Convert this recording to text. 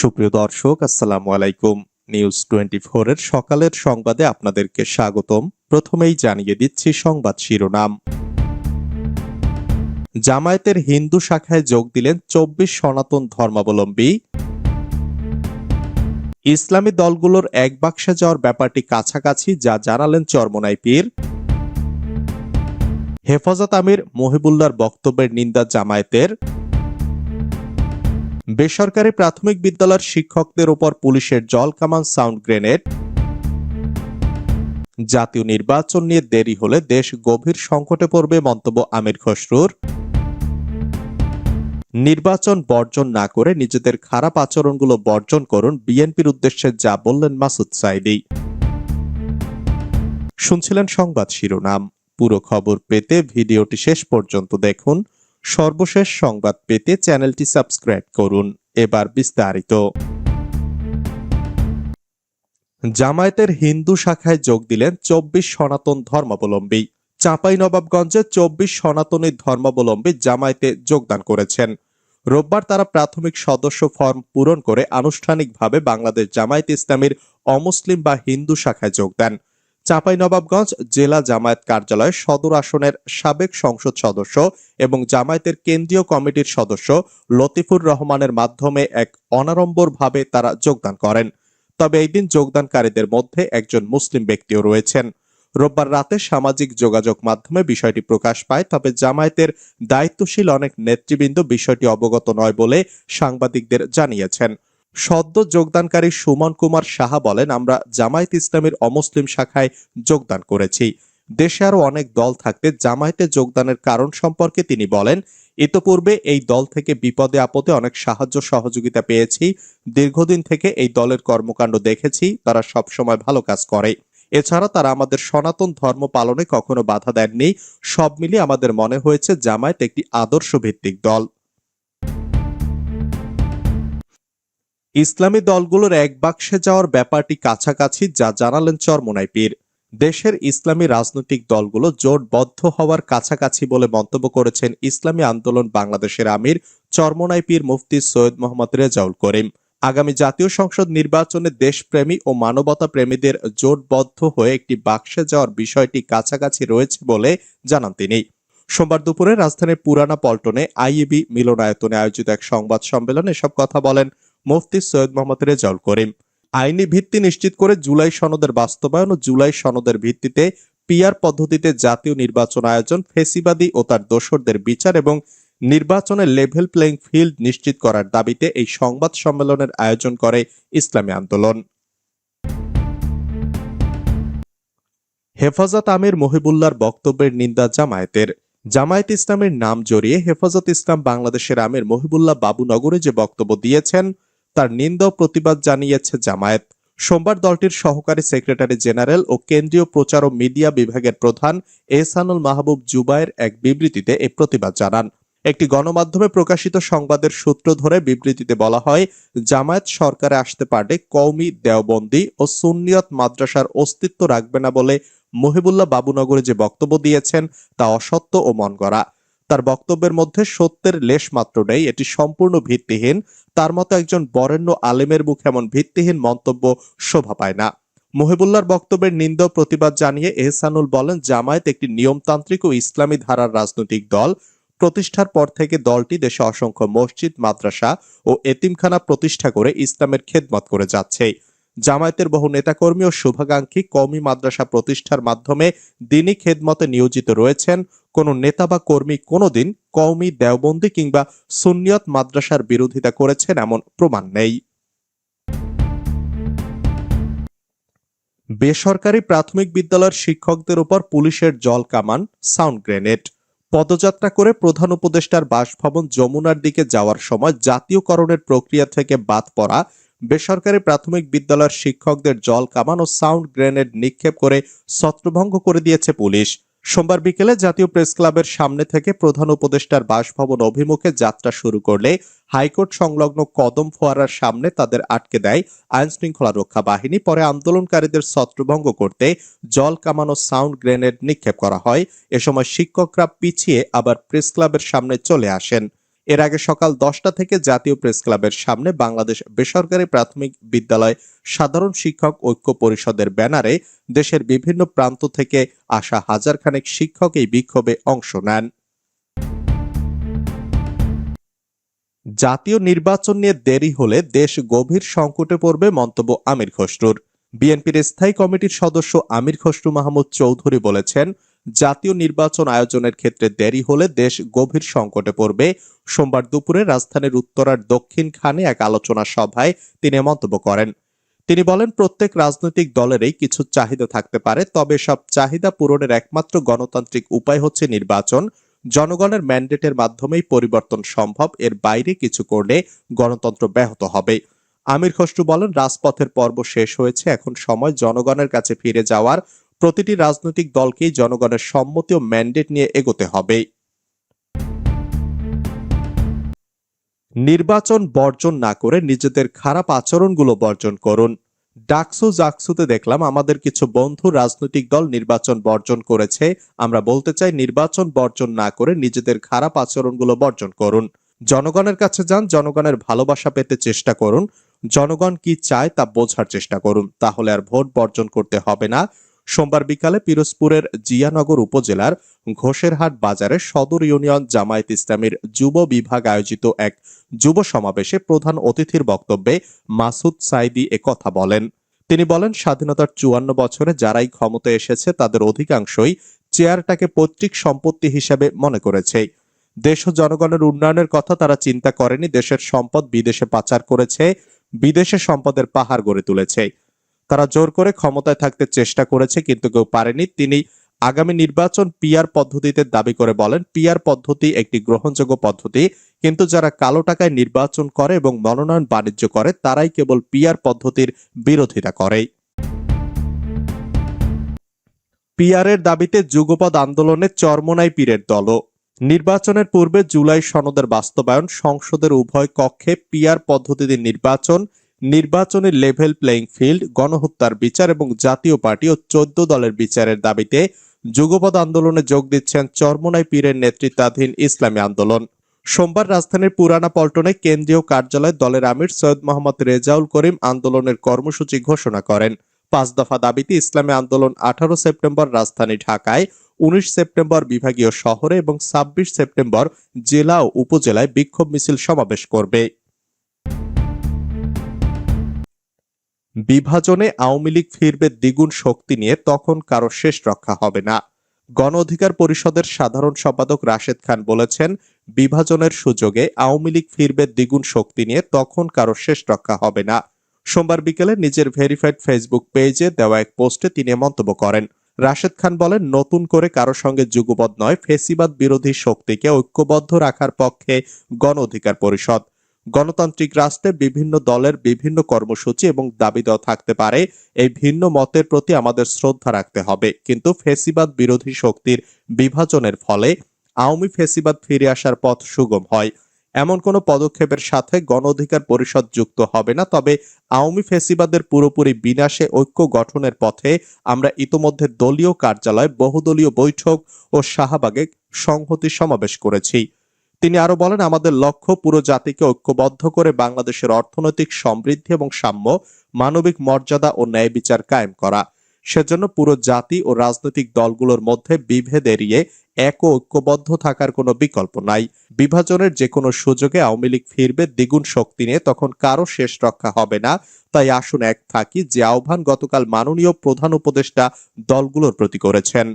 সুপ্রিয় দর্শক, আসসালামু আলাইকুম। নিউজ টোয়েন্টি এর সকালের সংবাদে আপনাদেরকে স্বাগতম। প্রথমেই জানিয়ে দিচ্ছি সংবাদ শিরোনাম। জামায়াতের হিন্দু শাখায় যোগ দিলেন চব্বিশ সনাতন ধর্মাবলম্বী। ইসলামী দলগুলোর এক বাক্সে যাওয়ার ব্যাপারটি কাছাকাছি, যা জানালেন চরমনাই পীর। হেফাজত আমির মহিবুল্লার বক্তব্যের নিন্দা জামায়াতের। বেসরকারি প্রাথমিক বিদ্যালয়ের শিক্ষকদের ওপর পুলিশের জল কামান সাউন্ড গ্রেনেড। জাতীয় নির্বাচন নিয়ে দেরি হলে দেশ গভীর সংকটে পড়বে মন্তব্য আমির খসরুর। নির্বাচন বর্জন না করে নিজেদের খারাপ আচরণগুলো বর্জন করুন বিএনপির উদ্দেশ্যে যা বললেন মাসুদ সাইদি। শুনছিলেন সংবাদ শিরোনাম। পুরো খবর পেতে ভিডিওটি শেষ পর্যন্ত দেখুন। সর্বশেষ সংবাদ পেতে চ্যানেলটি সাবস্ক্রাইব করুন। এবার বিস্তারিত। জামায়াতের হিন্দু শাখায় যোগ দিলেন চব্বিশ সনাতন ধর্মাবলম্বী। চাঁপাইনবাবগঞ্জে চব্বিশ সনাতনী ধর্মাবলম্বী জামায়াতে যোগদান করেছেন। রোববার তারা প্রাথমিক সদস্য ফর্ম পূরণ করে আনুষ্ঠানিকভাবে বাংলাদেশ জামায়াত ইসলামীর অমুসলিম বা হিন্দু শাখায় যোগ দেন। চাঁপাইনবাবগঞ্জ জেলা জামায়াত কার্যালয়ে সদর আসনের সাবেক সংসদ সদস্য এবং জামায়াতের কেন্দ্রীয় কমিটির সদস্য লতিফুর রহমানের মাধ্যমে এক অনাড়ম্বরভাবে তারা যোগদান করেন। তবে এই দিন যোগদানকারীদের মধ্যে একজন মুসলিম ব্যক্তিও রয়েছেন। রোববার রাতে সামাজিক যোগাযোগ মাধ্যমে বিষয়টি প্রকাশ পায়, তবে জামায়াতের দায়িত্বশীল অনেক নেতৃবৃন্দ বিষয়টি অবগত নয় বলে সাংবাদিকদের জানিয়েছেন। সদ্য যোগদানকারী সুমন কুমার সাহা বলেন, আমরা জামায়াত ইসলামের অমুসলিম শাখায় যোগদান করেছি। দেশে আরও অনেক দল থাকতে জামায়াতে যোগদানের কারণ সম্পর্কে তিনি বলেন, ইতোপূর্বে এই দল থেকে বিপদে আপদে অনেক সাহায্য সহযোগিতা পেয়েছি। দীর্ঘদিন থেকে এই দলের কর্মকাণ্ড দেখেছি। তারা সবসময় ভালো কাজ করে। এছাড়া তারা আমাদের সনাতন ধর্ম পালনে কখনো বাধা দেননি। সব মিলিয়ে আমাদের মনে হয়েছে জামায়াত একটি আদর্শ ভিত্তিক দল। ইসলামী দলগুলোর এক বাক্সে যাওয়ার ব্যাপারটি কাছাকাছি, যা জানালেন চরমোনাই পীর। দেশের ইসলামী রাজনৈতিক দলগুলো জোটবদ্ধ হওয়ার কাছাকাছি বলে মন্তব্য করেছেন ইসলামী আন্দোলন বাংলাদেশের আমির, চরমোনাই পীর মুফতি সৈয়দ মোহাম্মদ রেজাউল করিম। আগামী জাতীয় সংসদ নির্বাচনে দেশপ্রেমী ও মানবতা প্রেমীদের জোটবদ্ধ হয়ে একটি বাক্সে যাওয়ার বিষয়টি কাছাকাছি রয়েছে বলে জানান তিনি। সোমবার দুপুরে রাজধানীর পুরানা পল্টনে আইএবি মিলনায়তনে আয়োজিত এক সংবাদ সম্মেলনে এসব কথা বলেন মুফতি সৈয়দ মোহাম্মদ রেজাউল করিম। আইনি ভিত্তি নিশ্চিত করে জুলাই সনদের বাস্তবায়ন ও জুলাই সনদের ভিত্তিতে পিআর পদ্ধতিতে জাতীয় নির্বাচন আয়োজন, ফেসিবাদী ও তার দোসরদের বিচার এবং নির্বাচনে লেভেল প্লেইং ফিল্ড নিশ্চিত করার দাবিতে এই সংবাদ সম্মেলনের আয়োজন করে ইসলামী আন্দোলন। হেফাজত আমির মহিবুল্লার বক্তব্যের নিন্দা জামায়াতের। জামায়াত ইসলামের নাম জড়িয়ে হেফাজত ইসলাম বাংলাদেশের আমির মহিবুল্লাহ বাবুনগরে যে বক্তব্য দিয়েছেন তার নিন্দা প্রতিবাদ জানিয়েছে জামায়াত। সোমবার দলটির সহকারী সেক্রেটারি জেনারেল ও কেন্দ্রীয় প্রচার ও মিডিয়া বিভাগের প্রধান এহসানুল মাহবুব জুবায়ের এক বিবৃতিতে এ প্রতিবাদ জানান। একটি গণমাধ্যমে প্রকাশিত সংবাদের সূত্র ধরে বিবৃতিতে বলা হয়, জামায়াত সরকারে আসতে পারলে কওমি দেওবন্দি ও সুন্নিয়ত মাদ্রাসার অস্তিত্ব রাখবে না বলে মহিবুল্লাহ বাবুনগরে যে বক্তব্য দিয়েছেন তা অসত্য ও মন গড়া তার বক্তব্যের মধ্যে সত্যের লেশ মাত্র নেই, এটি সম্পূর্ণ ভিত্তিহীন। তার মতো একজন বরেণ্য আলেমের মুখে এমন ভিত্তিহীন মন্তব্য শোভা পায় না। মহিবুল্লার বক্তব্যের নিন্দ প্রতিবাদ জানিয়ে এহসানুল বলেন, জামায়াত একটি নিয়মতান্ত্রিক ও ইসলামী ধারার রাজনৈতিক দল। প্রতিষ্ঠার পর থেকে দলটি দেশে অসংখ্য মসজিদ, মাদ্রাসা ও এতিমখানা প্রতিষ্ঠা করে ইসলামের খেদমত করে যাচ্ছে। জামায়াতের বহু নেতাকর্মী ও শুভাকাঙ্ক্ষী কওমি মাদ্রাসা প্রতিষ্ঠার মাধ্যমে দিনী খেদমতে নিয়োজিত রয়েছেন। কোনো নেতা বা কর্মী কোনোদিন কওমি দেওবন্দি কিংবা সুনিয়ত মাদ্রাসার বিরোধিতা করেছেন এমন প্রমাণ নেই। বেসরকারি প্রাথমিক বিদ্যালয়ের শিক্ষকদের উপর পুলিশের জল কামান, সাউন্ড গ্রেনেড। পদযাত্রা করে প্রধান উপদেষ্টার বাসভবন যমুনার দিকে যাওয়ার সময় জাতীয়করণের প্রক্রিয়া থেকে বাদ পড়া বেসরকারি প্রাথমিক বিদ্যালয়ের শিক্ষকদের জল কামান ও সাউন্ড গ্রেনেড নিক্ষেপ করে ছত্রভঙ্গ করে দিয়েছে পুলিশ। সোমবার বিকেলে জাতীয় প্রেস ক্লাবের সামনে থেকে প্রধান উপদেষ্টার বাসভবন অভিমুখে যাত্রা শুরু করলে হাইকোর্ট সংলগ্ন কদম ফোয়ারার সামনে তাদের আটকে দেয় আইন শৃঙ্খলা রক্ষা বাহিনী। পরে আন্দোলনকারীদের ছত্রভঙ্গ করতে জল কামানো সাউন্ড গ্রেনেড নিক্ষেপ করা হয়। এ সময় শিক্ষকরা পিছিয়ে আবার প্রেস ক্লাবের সামনে চলে আসেন। এর আগে সকাল দশটা থেকে জাতীয় প্রেস ক্লাবের সামনে বাংলাদেশ বেসরকারি প্রাথমিক বিদ্যালয় সাধারণ শিক্ষক ঐক্য পরিষদের ব্যানারে দেশের বিভিন্ন প্রান্ত থেকে আসা হাজারখানেক শিক্ষক এই বিক্ষোভে অংশ নেন। জাতীয় নির্বাচন নিয়ে দেরি হলে দেশ গভীর সংকটে পড়বে মন্তব্য আমির খসরুর। বিএনপির স্থায়ী কমিটির সদস্য আমির খসরু মাহমুদ চৌধুরী বলেছেন জাতীয় নির্বাচন আয়োজনের ক্ষেত্রে দেরি হলে দেশ গভীর সংকটে পড়বে। সোমবার দুপুরে রাজধানীর উত্তরার দক্ষিণ খানে এক আলোচনা সভায় তিনি মন্তব্য করেন। তিনি বলেন, প্রত্যেক রাজনৈতিক দলেরই কিছু চাহিদা থাকতে পারে, তবে সব চাহিদা পূরণের একমাত্র গণতান্ত্রিক উপায় হচ্ছে নির্বাচন। জনগণের ম্যান্ডেটের মাধ্যমেই পরিবর্তন সম্ভব, এর বাইরে কিছু করলে গণতন্ত্র ব্যাহত হবে। আমির খসরু বলেন, রাজপথের পর্ব শেষ হয়েছে, এখন সময় জনগণের কাছে ফিরে যাওয়ার। প্রতিটি রাজনৈতিক দলকেই জনগণের সম্মতি ও ম্যান্ডেট নিয়ে এগোতে হবে। নির্বাচন বর্জন না করে নিজেদের খারাপ আচরণগুলো বর্জন করুন। ডাকসু জাকসুতে দেখলাম আমাদের কিছু বন্ধু রাজনৈতিক দল নির্বাচন বর্জন করেছে। আমরা বলতে চাই নির্বাচন বর্জন না করে নিজেদের খারাপ আচরণগুলো বর্জন করুন। জনগণের কাছে যান, জনগণের ভালোবাসা পেতে চেষ্টা করুন। জনগণ কি চায় তা বোঝার চেষ্টা করুন। তাহলে আর ভোট বর্জন করতে হবে না। সোমবার বিকালে পিরোজপুরের জিয়ানগর উপজেলার ঘোষেরহাট বাজারে সদর ইউনিয়ন জামায়াত ইসলামীর যুব বিভাগ আয়োজিত এক যুব সমাবেশে প্রধান অতিথির বক্তব্যে মাসুদ সাইদি কথা বলেন। তিনি বলেন, স্বাধীনতার চুয়ান্ন বছরে যারাই ক্ষমতায় এসেছে, তাদের অধিকাংশই চেয়ারটাকে পৈতৃক সম্পত্তি হিসেবে মনে করেছে। দেশ ও জনগণের উন্নয়নের কথা তারা চিন্তা করেনি, দেশের সম্পদ বিদেশে পাচার করেছে, বিদেশে সম্পদের পাহাড় গড়ে তুলেছে। তারা জোর করে ক্ষমতায় থাকতে চেষ্টা করেছে, কিন্তু কেউ পারেনি। তিনি আগামী নির্বাচন পিয়ার পদ্ধতিতে দাবি করে বলেন পিয়ার পদ্ধতি একটি গ্রহণযোগ্য পদ্ধতি, কিন্তু যারা কালো টাকায় নির্বাচন করে এবং মনোনয়ন বাণিজ্য করে, তারাই কেবল পিয়ার পদ্ধতির বিরোধিতা করে পিয়ারের দাবিতে যুগপদ আন্দোলনে চরমনাই পীরের দলও। নির্বাচনের পূর্বে জুলাই সনদের বাস্তবায়ন, সংসদের উভয় কক্ষে পিয়ার পদ্ধতিতে নির্বাচন নির্বাচনের লেভেল প্লেইং ফিল্ড গণহত্যার বিচার এবং জাতীয় পার্টি ও চোদ্দ দলের বিচারের দাবিতে যুগপদ আন্দোলনে যোগ দিচ্ছেন চরমনাই পীরের নেতৃত্বাধীন ইসলামী আন্দোলন। সোমবার রাজধানীর পুরানা পল্টনে কেন্দ্রীয় কার্যালয়ে দলের আমির সৈয়দ মোহাম্মদ রেজাউল করিম আন্দোলনের কর্মসূচি ঘোষণা করেন। পাঁচ দফা দাবিতে ইসলামী আন্দোলন আঠারো সেপ্টেম্বর রাজধানী ঢাকায়, উনিশ সেপ্টেম্বর বিভাগীয় শহরে এবং ছাব্বিশ সেপ্টেম্বর জেলা ও উপজেলায় বিক্ষোভ মিছিল সমাবেশ করবে। বিভাজনে আওয়ামী লীগ ফিরবে দ্বিগুণ শক্তি নিয়ে তখন কারও শেষ রক্ষা হবে না। গণ অধিকার পরিষদের সাধারণ সম্পাদক রাশেদ খান বলেছেন, বিভাজনের সুযোগে আওয়ামী লীগ ফিরবে দ্বিগুণ শক্তি নিয়ে তখন কারও শেষ রক্ষা হবে না। সোমবার বিকেলে নিজের ভেরিফাইড ফেসবুক পেজে দেওয়া এক পোস্টে তিনি মন্তব্য করেন। রাশেদ খান বলেন, নতুন করে কারও সঙ্গে যুগবদ্ধ নয়, ফেসিবাদ বিরোধী শক্তিকে ঐক্যবদ্ধ রাখার পক্ষে গণ অধিকার পরিষদ। গণতান্ত্রিক রাষ্ট্রে বিভিন্ন দলের বিভিন্ন কর্মসূচি এবং দাবি দেওয়া থাকতে পারে। এই ভিন্ন মতের প্রতি আমাদের শ্রদ্ধা রাখতে হবে। কিন্তু ফেসিবাদ বিরোধী শক্তির বিভাজনের ফলে আওয়ামী ফেসিবাদ ফিরে আসার পথ সুগম হয়। এমন কোনো পদক্ষেপের সাথে গণ অধিকার পরিষদ যুক্ত হবে না, তবে আওয়ামী ফেসিবাদের পুরোপুরি বিনাশে ঐক্য গঠনের পথে আমরা ইতোমধ্যে দলীয় কার্যালয়, বহুদলীয় বৈঠক ও শাহবাগে সংহতি সমাবেশ করেছি। তিনি আরও বলেন, আমাদের লক্ষ্য পুরো জাতিকে ঐক্যবদ্ধ করে বাংলাদেশের অর্থনৈতিক সমৃদ্ধি এবং সাম্য, মানবিক মর্যাদা ও ন্যায় বিচার কায়েম করা। সেজন্য পুরো জাতি ও রাজনৈতিক দলগুলোর মধ্যে বিভেদ এড়িয়ে এক ও ঐক্যবদ্ধ থাকার কোনো বিকল্প নাই। বিভাজনের যে কোনো সুযোগে আওয়ামী লীগ ফিরবে, দ্বিগুণ শক্তি নিয়ে তখন কারও শেষ রক্ষা হবে না। তাই আসুন এক থাকি যে আহ্বান গতকাল মাননীয় প্রধান উপদেষ্টা দলগুলোর প্রতি করেছেন।